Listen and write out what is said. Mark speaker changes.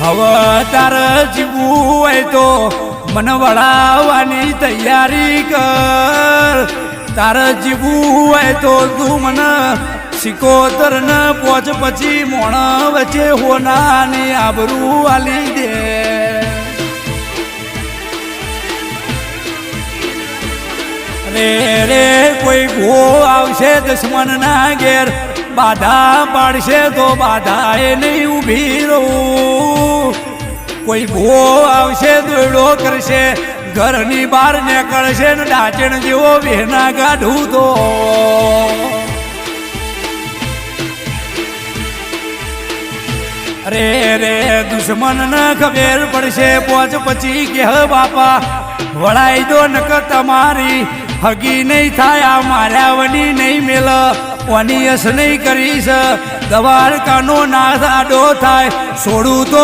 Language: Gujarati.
Speaker 1: હવે તારે જીવવું હોય તો મને વળાવવાની તૈયારી કર. તારે જીવવું હોય તો તું મને સિકોતર ને પોચ, પછી મોણ વચ્ચે હોનાની આબરૂ આલી દે. રે રે, કોઈ ગો આવશે દુશ્મન ના ઘેર. બાધા પાડશે તો બાધા એ નહીં ઊભી રહું. કોઈ ભો આવશે દોડો કરશે, ઘરની બહાર નીકળશે ને ડાચણ જેવો વેના કાઢું તો અરે રે દુશ્મન ન ખબર પડશે, પોચ પછી કે બાપા, વળાઈ દો નક તમારી, હગી નહીં થાય, આ માર્યા વની નહીં મેલ ઓની અસ નહીં કરીશ, દવારકાનો કાનો ના આડો થાય છોડું તો